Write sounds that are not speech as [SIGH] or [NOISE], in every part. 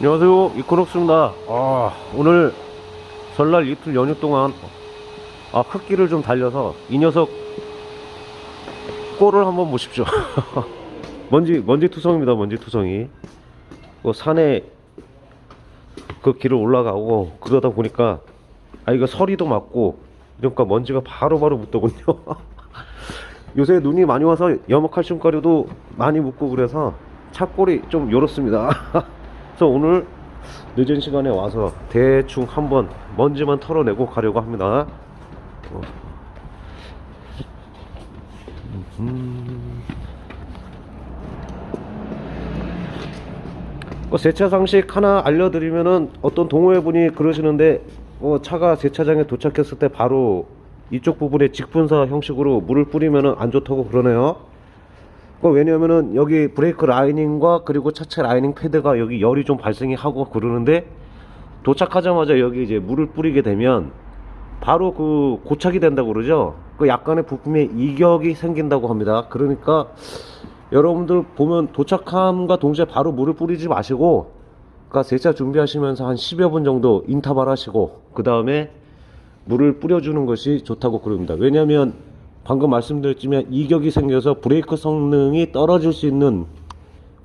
안녕하세요. 이코녹스입니다. 아. 오늘 설날 이틀 연휴 동안 아 흙길을 좀 달려서 이 녀석 꼴을 한번 보십시오. [LAUGHS] 먼지 먼지 투성입니다 먼지 투성이. 그 산에 그 길을 올라가고 그러다 보니까 아 이거 서리도 맞고 그러니까 먼지가 바로바로 묻더군요. [LAUGHS] 요새 눈이 많이 와서 염화칼슘 가루도 많이 묻고 그래서 차골이 좀 요렇습니다 [LAUGHS] 그래서 오늘 늦은 시간에 와서 대충 한번 먼지만 털어내고 가려고 합니다 어. 음. 그 세차 상식 하나 알려드리면은 어떤 동호회분이 그러시는데 어, 차가 세차장에 도착했을 때 바로 이쪽 부분에 직분사 형식으로 물을 뿌리면은 안 좋다고 그러네요. 그 왜냐면은 여기 브레이크 라이닝과 그리고 차체 라이닝 패드가 여기 열이 좀 발생이 하고 그러는데 도착하자마자 여기 이제 물을 뿌리게 되면 바로 그 고착이 된다고 그러죠. 그 약간의 부품에 이격이 생긴다고 합니다. 그러니까 여러분들 보면 도착함과 동시에 바로 물을 뿌리지 마시고 그러니까 세차 준비하시면서 한 10여 분 정도 인터벌 하시고 그 다음에 물을 뿌려주는 것이 좋다고 그럽니다. 왜냐하면 방금 말씀드렸지만 이격이 생겨서 브레이크 성능이 떨어질 수 있는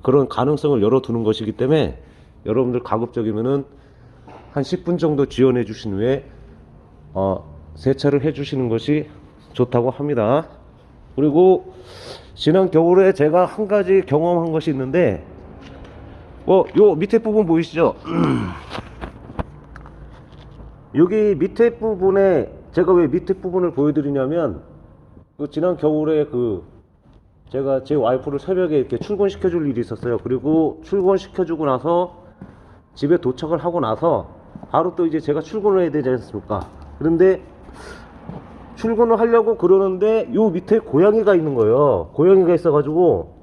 그런 가능성을 열어두는 것이기 때문에 여러분들 가급적이면은 한 10분 정도 지연해 주신 후에 어, 세차를 해 주시는 것이 좋다고 합니다. 그리고 지난 겨울에 제가 한 가지 경험한 것이 있는데 어, 요 밑에 부분 보이시죠? [CLEARS THROAT] 여기 밑에 부분에 제가 왜 밑에 부분을 보여드리냐면 그 지난 겨울에 그 제가 제 와이프를 새벽에 이렇게 출근시켜 줄 일이 있었어요. 그리고 출근시켜 주고 나서 집에 도착을 하고 나서 바로 또 이제 제가 출근을 해야 되지 않습니까? 그런데 출근을 하려고 그러는데 요 밑에 고양이가 있는 거예요. 고양이가 있어가지고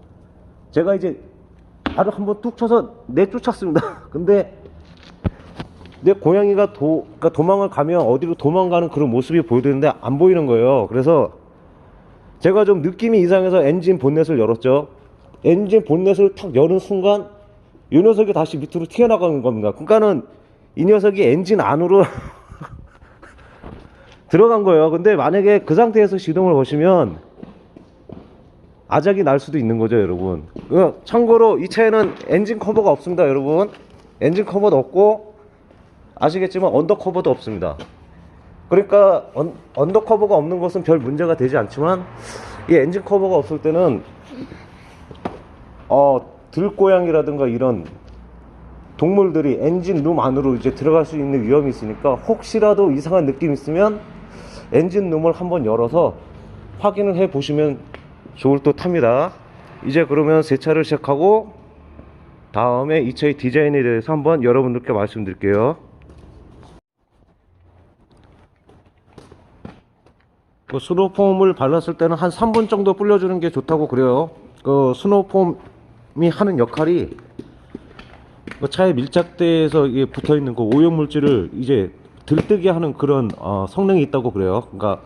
제가 이제 발을 한번 뚝 쳐서 내쫓았습니다. [LAUGHS] 근데 내 고양이가 도, 그러니까 도망을 가면 어디로 도망가는 그런 모습이 보이는데 안 보이는 거예요. 그래서 제가 좀 느낌이 이상해서 엔진 본넷을 열었죠. 엔진 본넷을 탁 여는 순간 이 녀석이 다시 밑으로 튀어나가는 겁니다. 그러니까는 이 녀석이 엔진 안으로 [LAUGHS] 들어간 거예요. 근데 만약에 그 상태에서 시동을 거시면 아작이 날 수도 있는 거죠, 여러분. 어, 참고로 이 차에는 엔진 커버가 없습니다, 여러분. 엔진 커버도 없고 아시겠지만 언더 커버도 없습니다. 그러니까 언, 언더 커버가 없는 것은 별 문제가 되지 않지만 이 엔진 커버가 없을 때는 어, 들고양이라든가 이런 동물들이 엔진 룸 안으로 이제 들어갈 수 있는 위험이 있으니까 혹시라도 이상한 느낌 있으면 엔진 룸을 한번 열어서 확인을 해 보시면 좋을 듯 합니다. 이제 그러면 세차를 시작하고 다음에 이 차의 디자인에 대해서 한번 여러분들께 말씀드릴게요. 그 스노우폼을 발랐을 때는 한 3분 정도 불려주는 게 좋다고 그래요. 그 스노우폼이 하는 역할이 그 차의 밀착대에서 붙어 있는 그 오염 물질을 이제 들뜨게 하는 그런 어, 성능이 있다고 그래요. 그러니까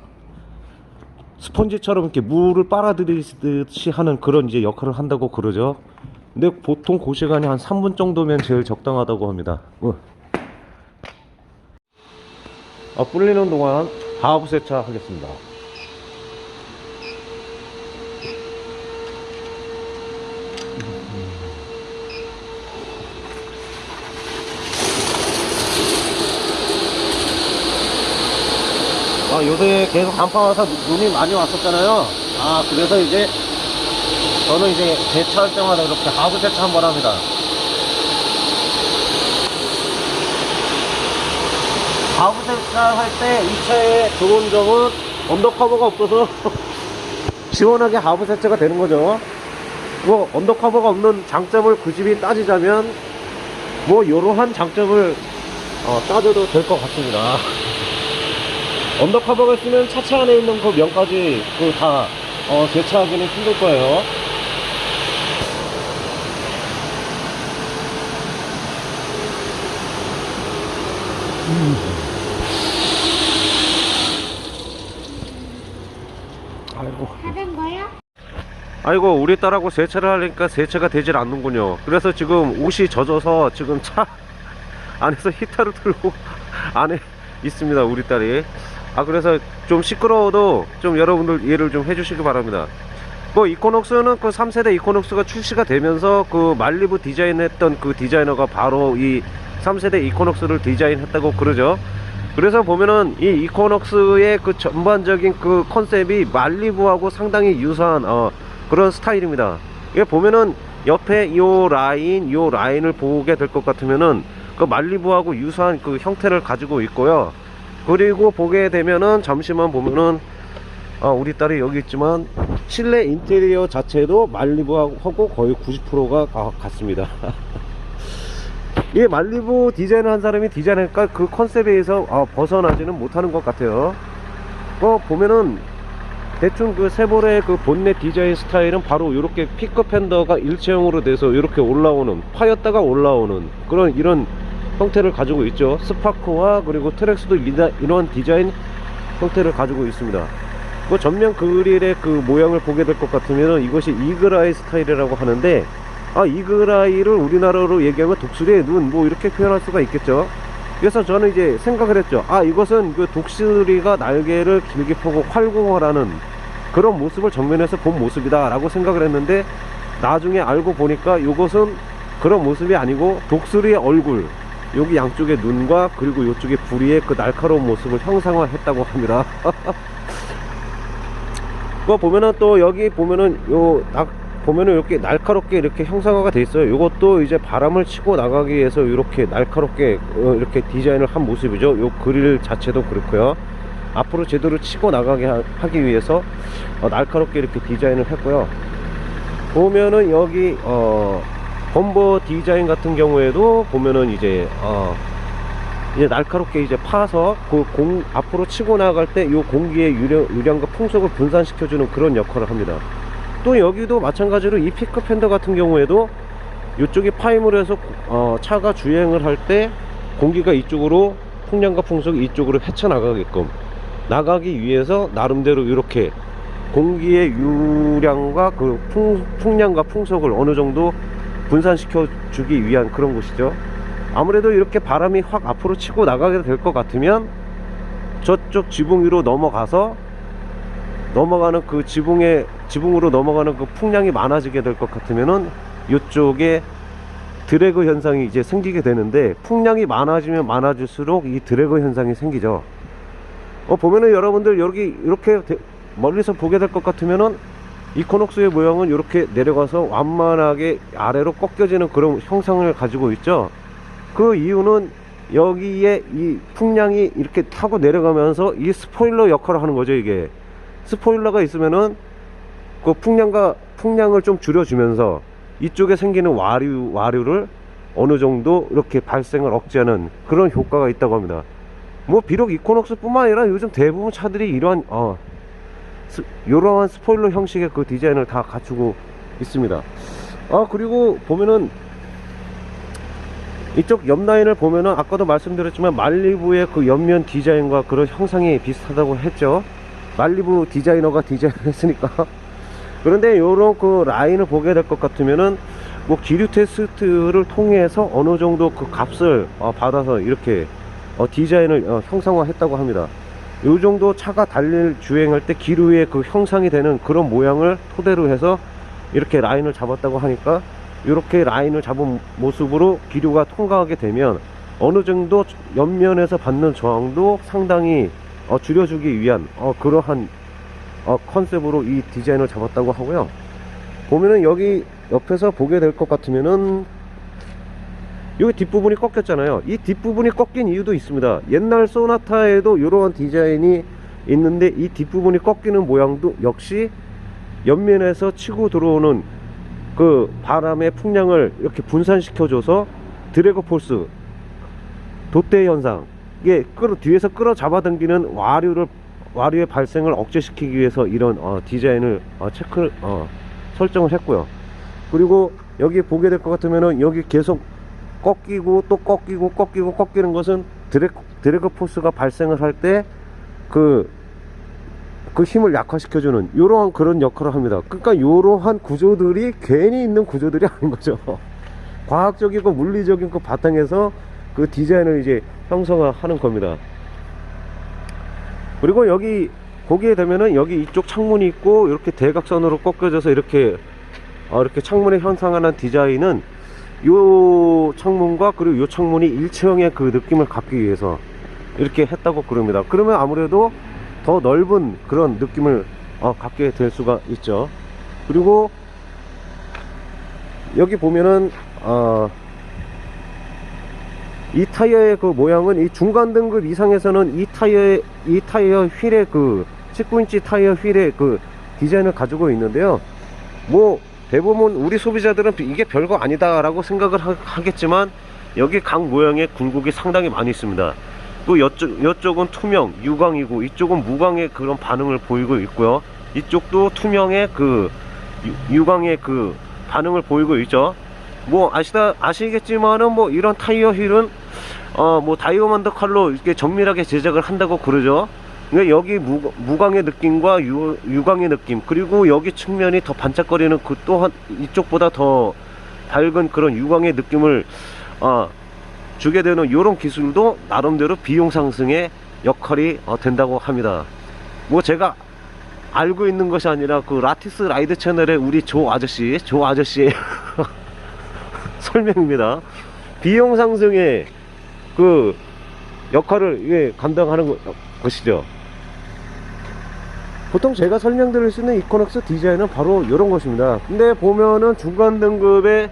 스펀지처럼 이렇게 물을 빨아들이듯이 하는 그런 이제 역할을 한다고 그러죠. 근데 보통 그 시간이 한 3분 정도면 제일 적당하다고 합니다. 어. 아, 불리는 동안 하부 세차 하겠습니다. 아, 요새 계속 간파 와서 눈이 많이 왔었잖아요. 아, 그래서 이제 저는 이제 세차할 때마다 이렇게 하부 세차 한번 합니다. 하부 세차할 때 이 차의 좋은 점은 언더커버가 없어서 [LAUGHS] 시원하게 하부 세차가 되는 거죠. 뭐 언더커버가 없는 장점을 굳이 따지자면 뭐 이러한 장점을 어, 따져도 될 것 같습니다. [LAUGHS] 언더커버가 있으면 차체 안에 있는 그 면까지 그다 어, 세차하기는 힘들 거예요. 아이고. 다른 거요? 아이고 우리 딸하고 세차를 하니까 세차가 되질 않는군요 그래서 지금 옷이 젖어서 지금 차 안에서 히터를 틀고 [LAUGHS] 안에 있습니다 우리 딸이 아 그래서 좀 시끄러워도 좀 여러분들 이해를 좀 해주시기 바랍니다 뭐 이코녹스는 그 3세대 이코녹스가 출시가 되면서 그 말리부 디자인했던 그 디자이너가 바로 이 3세대 이코녹스를 디자인했다고 그러죠 그래서 보면은 이 이코녹스의 그 전반적인 그 컨셉이 말리부하고 상당히 유사한 어, 그런 스타일입니다. 이게 보면은 옆에 요 라인, 요 라인을 보게 될 것 같으면은 그 말리부하고 유사한 그 형태를 가지고 있고요. 그리고 보게 되면은 잠시만 보면은 아, 우리 딸이 여기 있지만 실내 인테리어 자체도 말리부하고 거의 90%가 같습니다. 이 [LAUGHS] 말리부 디자인을 한 사람이 디자인할까 그 컨셉에서 어, 벗어나지는 못하는 것 같아요. 어, 보면은 대충 그 세보레의 그 본넷 디자인 스타일은 바로 이렇게 핸더가 일체형으로 돼서 이렇게 올라오는 파였다가 올라오는 그런 이런 형태를 가지고 있죠. 스파크와 그리고 트랙스도 이런 디자인 형태를 가지고 있습니다. 그 전면 그릴의 그 모양을 보게 될 것 같으면 이것이 이글아이 스타일이라고 하는데 아 이글아이를 우리나라로 얘기하면 독수리의 눈 뭐 이렇게 표현할 수가 있겠죠 그래서 저는 이제 생각을 했죠 아 이것은 그 독수리가 날개를 길게 펴고 활공을 하는 그런 모습을 정면에서 본 모습이다 라고 생각을 했는데 나중에 알고 보니까 이것은 그런 모습이 아니고 독수리의 얼굴 여기 양쪽의 눈과 그리고 이쪽의 부리의 그 날카로운 모습을 형상화했다고 합니다 [LAUGHS] 그거 보면은 또 여기 보면은 요 낙, 보면은 이렇게 날카롭게 이렇게 형상화가 돼 있어요. 요것도 이제 바람을 치고 나가기 위해서 이렇게 날카롭게 어, 이렇게 디자인을 한 모습이죠. 요 그릴 자체도 그렇고요. 앞으로 제대로 치고 나가게 하, 기 위해서 어, 날카롭게 이렇게 디자인을 했고요. 보면은 여기 어 범버 디자인 같은 경우에도 보면은 이제 어 이제 날카롭게 이제 파서 그 공 앞으로 치고 나갈 때 이 공기의 유령, 유량과 풍속을 분산시켜 주는 그런 역할을 합니다. 또 여기도 마찬가지로 이 피크 팬더 같은 경우에도 이쪽이 파임을 해서 어, 차가 주행을 할 때 공기가 이쪽으로 풍량과 풍속이 이쪽으로 헤쳐나가게끔 나가기 위해서 나름대로 이렇게 공기의 유량과 그 풍, 풍량과 풍속을 어느 정도 분산시켜 주기 위한 그런 곳이죠. 아무래도 이렇게 바람이 확 앞으로 치고 나가게 될 것 같으면 저쪽 지붕 위로 넘어가서 넘어가는 그 지붕에 지붕으로 넘어가는 그 풍량이 많아지게 될 것 같으면은 이쪽에 드래그 현상이 이제 생기게 되는데 풍량이 많아지면 많아질수록 이 드래그 현상이 생기죠. 어 보면은 여러분들 여기 이렇게 대- 멀리서 보게 될 것 같으면은 이코녹스의 모양은 이렇게 내려가서 완만하게 아래로 꺾여지는 그런 형상을 가지고 있죠. 그 이유는 여기에 이 풍량이 이렇게 타고 내려가면서 이 스포일러 역할을 하는 거죠 이게 스포일러가 있으면은 그 풍량과 풍량을 좀 줄여주면서 이쪽에 생기는 와류 와류를 어느 정도 이렇게 발생을 억제하는 그런 효과가 있다고 합니다. 뭐 비록 이코녹스뿐만 아니라 요즘 대부분 차들이 이러한 어 스, 이러한 스포일러 형식의 그 디자인을 다 갖추고 있습니다. 아 그리고 보면은 이쪽 옆 라인을 보면은 아까도 말씀드렸지만 말리부의 그 옆면 디자인과 그런 형상이 비슷하다고 했죠. 말리부 디자이너가 디자인을 했으니까. [LAUGHS] 그런데 요런 그 라인을 보게 될 것 같으면은 뭐 기류 테스트를 통해서 어느 정도 그 값을 어, 받아서 이렇게 어, 디자인을 어, 형상화 했다고 합니다. 요 정도 차가 달릴 주행할 때 기류의 그 형상이 되는 그런 모양을 토대로 해서 이렇게 라인을 잡았다고 하니까 이렇게 라인을 잡은 모습으로 기류가 통과하게 되면 어느 정도 옆면에서 받는 저항도 상당히 어, 줄여주기 위한 어, 그러한 어, 컨셉으로 이 디자인을 잡았다고 하고요. 보면은 여기 옆에서 보게 될 것 같으면은 여기 뒷부분이 꺾였잖아요. 이 뒷부분이 꺾인 이유도 있습니다. 옛날 소나타에도 이러한 디자인이 있는데 이 뒷부분이 꺾이는 모양도 역시 옆면에서 치고 들어오는 그 바람의 풍량을 이렇게 분산시켜줘서 드래그 폴스 돛대 현상 이게 끌어 뒤에서 끌어 잡아당기는 와류를 와류의 발생을 억제시키기 위해서 이런 어, 디자인을 어, 체크 어, 설정을 했고요. 그리고 여기 보게 될 것 같으면은 여기 계속 꺾이고 또 꺾이고 꺾이고 꺾이는 것은 드래그, 드래그 포스가 발생을 할 때 그 그 힘을 약화시켜주는 이러한 그런 역할을 합니다. 그러니까 이러한 구조들이 괜히 있는 구조들이 [LAUGHS] 아닌 거죠. 과학적이고 물리적인 그 바탕에서 그 디자인을 이제 형성하는 겁니다. 그리고 여기 보게 되면은 여기 이쪽 창문이 있고 이렇게 대각선으로 꺾여져서 이렇게 어, 이렇게 창문에 형상하는 디자인은 요 창문과 그리고 요 창문이 일체형의 그 느낌을 갖기 위해서 이렇게 했다고 그럽니다. 그러면 아무래도 더 넓은 그런 느낌을 어, 갖게 될 수가 있죠. 그리고 여기 보면은 어, 이 타이어의 그 모양은 이 중간 등급 이상에서는 이 타이어의 이 타이어 휠의 그 19인치 타이어 휠의 그 디자인을 가지고 있는데요. 뭐 대부분 우리 소비자들은 이게 별거 아니다라고 생각을 하, 겠지만 여기 각 모양의 굴곡이 상당히 많이 있습니다. 또 이쪽, 이쪽은 투명, 유광이고 이쪽은 무광의 그런 반응을 보이고 있고요. 이쪽도 투명의 그 유- 유광의 그 반응을 보이고 있죠. 뭐 아시다 아시겠지만은 뭐 이런 타이어 휠은 어 뭐 다이아몬드 칼로 이렇게 정밀하게 제작을 한다고 그러죠. 그러니까 여기 무, 무광의 느낌과 유, 유광의 느낌 그리고 여기 측면이 더 반짝거리는 그 또한 이쪽보다 더 밝은 그런 유광의 느낌을 어, 주게 되는 이런 기술도 나름대로 비용 상승의 역할이 어, 된다고 합니다. 뭐 제가 알고 있는 것이 아니라 그 라티스 라이드 채널의 우리 조 아저씨, 조 아저씨의 [LAUGHS] 설명입니다. 비용 상승의 그 역할을 이게 감당하는 거- 것이죠. 보통 제가 설명드릴 수 있는 이코넥스 디자인은 바로 이런 것입니다. 근데 보면은 중간 등급의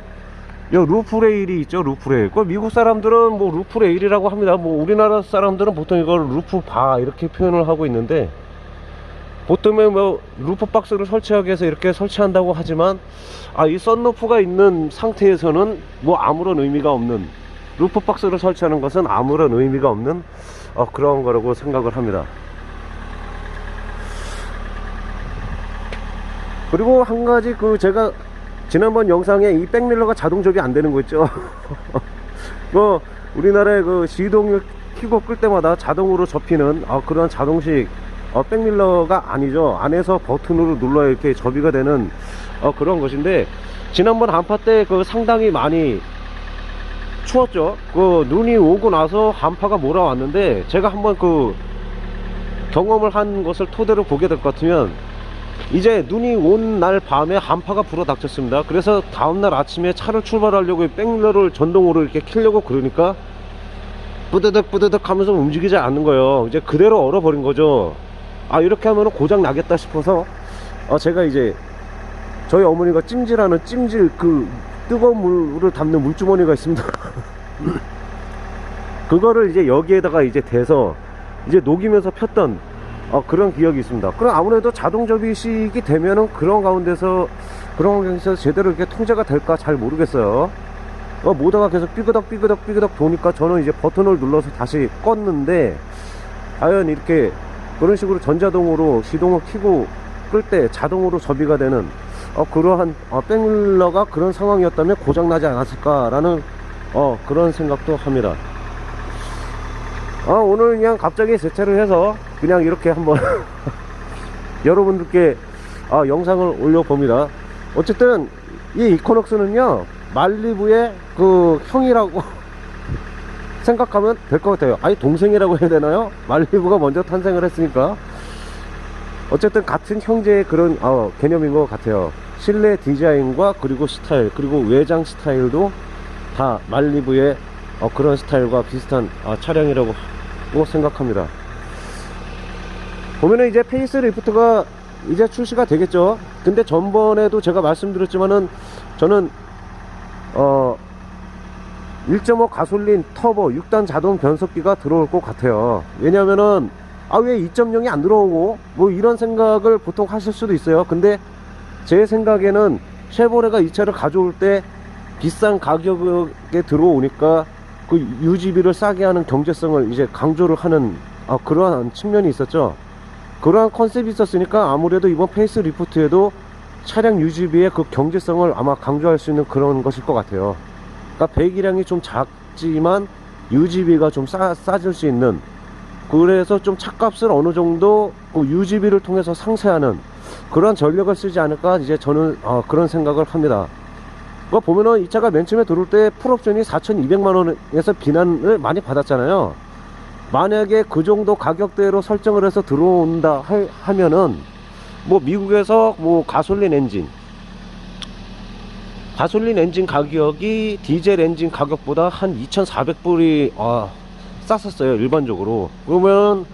요 루프레일이 있죠, 루프레일. 그 미국 사람들은 뭐 루프레일이라고 합니다. 뭐 우리나라 사람들은 보통 이걸 루프바 이렇게 표현을 하고 있는데 보통은 뭐 루프 박스를 설치하기 위해서 이렇게 설치한다고 하지만 아 이 썬루프가 있는 상태에서는 뭐 아무런 의미가 없는 루프 박스를 설치하는 것은 아무런 의미가 없는 어, 그런 거라고 생각을 합니다. 그리고 한 가지 그 제가 지난번 영상에 이 백밀러가 자동 접이 안 되는 거 있죠. [LAUGHS] 뭐 우리나라의 그 시동을 켜고 끌 때마다 자동으로 접히는 아, 그런 자동식 어, 백밀러가 아니죠. 안에서 버튼으로 눌러야 이렇게 접이가 되는 어, 그런 것인데 지난번 한파 때 그 상당히 많이 추웠죠. 그 눈이 오고 나서 한파가 몰아왔는데 제가 한번 그 경험을 한 것을 토대로 보게 될 것 같으면 이제 눈이 온 날 밤에 한파가 불어 닥쳤습니다. 그래서 다음날 아침에 차를 출발하려고 백밀러를 전동으로 이렇게 켜려고 그러니까 뿌드득 뿌드득 하면서 움직이지 않는 거예요. 이제 그대로 얼어버린 거죠. 아 이렇게 하면 고장 나겠다 싶어서 어, 제가 이제 저희 어머니가 찜질하는 찜질 그 뜨거운 물을 담는 물주머니가 있습니다. [LAUGHS] 그거를 이제 여기에다가 이제 대서 이제 녹이면서 폈던 어, 그런 기억이 있습니다. 그럼 아무래도 자동 접이식이 되면은 그런 가운데서 그런 환경에서 제대로 이렇게 통제가 될까 잘 모르겠어요. 어, 모터가 계속 삐그덕 삐그덕 삐그덕 도니까 저는 이제 버튼을 눌러서 다시 껐는데 과연 이렇게 그런 식으로 전자동으로 시동을 켜고 끌 때 자동으로 접이가 되는 어, 그러한 어, 백밀러가 그런 상황이었다면 고장나지 않았을까라는 어, 그런 생각도 합니다. 아, 오늘 그냥 갑자기 세차를 해서 그냥 이렇게 한번 [LAUGHS] 여러분들께 아, 영상을 올려봅니다. 어쨌든 이 이코넉스는요 말리부의 그 형이라고 [LAUGHS] 생각하면 될 것 같아요. 아니 동생이라고 해야 되나요? 말리부가 먼저 탄생을 했으니까 어쨌든 같은 형제의 그런 어, 개념인 것 같아요. 실내 디자인과 그리고 스타일 그리고 외장 스타일도 다 말리부의 어, 그런 스타일과 비슷한 어, 차량이라고 생각합니다. 보면은 이제 페이스 리프트가 이제 출시가 되겠죠. 근데 전번에도 제가 말씀드렸지만은 저는 어 1.5 가솔린 터보 6단 자동 변속기가 들어올 것 같아요. 왜냐면은 아 왜 2.0이 안 들어오고 뭐 이런 생각을 보통 하실 수도 있어요. 근데 제 생각에는 쉐보레가 이 차를 가져올 때 비싼 가격에 들어오니까 그 유지비를 싸게 하는 경제성을 이제 강조를 하는 아, 그러한 측면이 있었죠. 그러한 컨셉이 있었으니까 아무래도 이번 페이스 리프트에도 차량 유지비의 그 경제성을 아마 강조할 수 있는 그런 것일 것 같아요. 그러니까 배기량이 좀 작지만 유지비가 좀 싸, 싸질 수 있는 그래서 좀 차값을 어느 정도 그 유지비를 통해서 상쇄하는 그런 전략을 쓰지 않을까 이제 저는 어, 그런 생각을 합니다. 그 보면은 이 차가 맨 처음에 들어올 때 풀옵션이 4,200만 원에서 비난을 많이 받았잖아요. 만약에 그 정도 가격대로 설정을 해서 들어온다 할- 하면은 뭐 미국에서 뭐 가솔린 엔진 가솔린 엔진 가격이 디젤 엔진 가격보다 한 2,400불이 아, 쌌었어요 일반적으로. 그러면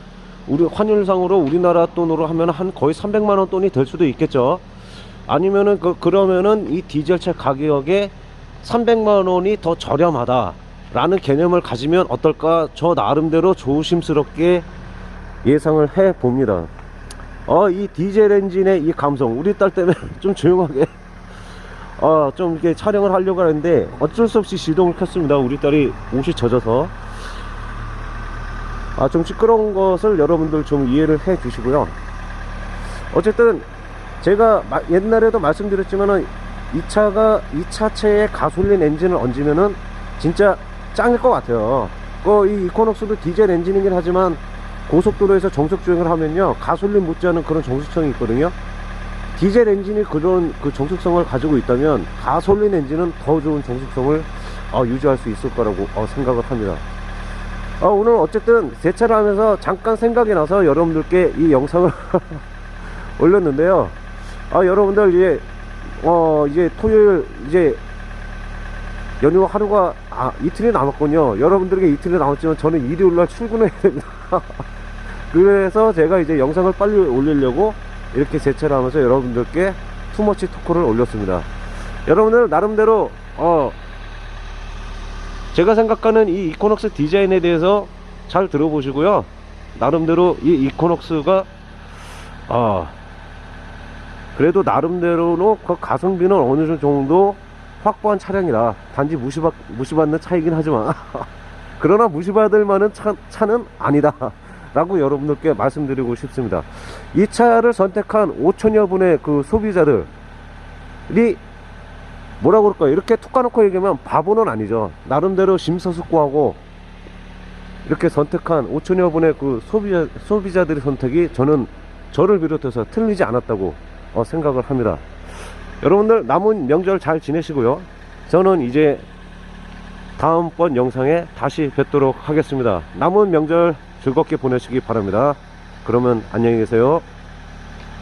우리 환율상으로 우리나라 돈으로 하면 한 거의 300만 원 돈이 될 수도 있겠죠. 아니면은 그 그러면은 이 디젤차 가격에 300만 원이 더 저렴하다 라는 개념을 가지면 어떨까? 저 나름대로 조심스럽게 예상을 해 봅니다. 어 이 디젤 엔진의 이 감성 우리 딸 때문에 [LAUGHS] 좀 조용하게. 어, 좀 이렇게 촬영을 하려고 하는데 어쩔 수 없이 시동을 켰습니다. 우리 딸이 옷이 젖어서. 아, 좀 시끄러운 것을 여러분들 좀 이해를 해 주시고요. 어쨌든 제가 마- 옛날에도 말씀드렸지만은 이 차가 이 차체에 가솔린 엔진을 얹으면은 진짜 짱일 것 같아요. 그이 이코녹스도 디젤 엔진이긴 하지만 고속도로에서 정속 주행을 하면요 가솔린 못지않은 그런 정수성이 있거든요. 디젤 엔진이 그런 그 정숙성을 가지고 있다면 가솔린 엔진은 더 좋은 정숙성을 어, 유지할 수 있을 거라고 어, 생각을 합니다. 어, 오늘 어쨌든 세차를 하면서 잠깐 생각이 나서 여러분들께 이 영상을 [LAUGHS] 올렸는데요. 아, 여러분들 이제 어 이제 토요일 이제 연휴 하루가 아, 이틀이 남았군요. 여러분들에게 이틀이 남았지만 저는 일요일 날 출근해야 됩니다. [LAUGHS] 그래서 제가 이제 영상을 빨리 올리려고 이렇게 제체를 하면서 여러분들께 투머치 토크를 올렸습니다. 여러분들 나름대로 어 제가 생각하는 이 이코녹스 디자인에 대해서 잘 들어보시고요. 나름대로 이 이코녹스가 아 그래도 나름대로는 그 가성비는 어느 정도 확보한 차량이라 단지 무시받, 무시받는 차이긴 하지만 [LAUGHS] 그러나 무시받을 만한 차, 차는 아니다 라고 여러분들께 말씀드리고 싶습니다 이 차를 선택한 5천여 분의 그 소비자들이 뭐라고 그럴까요 이렇게 툭 까놓고 얘기하면 바보는 아니죠. 나름대로 심사숙고하고 이렇게 선택한 5천여 분의 그 소비자, 소비자들의 선택이 저는 저를 비롯해서 틀리지 않았다고 어, 생각을 합니다. 여러분들 남은 명절 잘 지내시고요. 저는 이제 다음번 영상에 다시 뵙도록 하겠습니다. 남은 명절 즐겁게 보내시기 바랍니다. 그러면 안녕히 계세요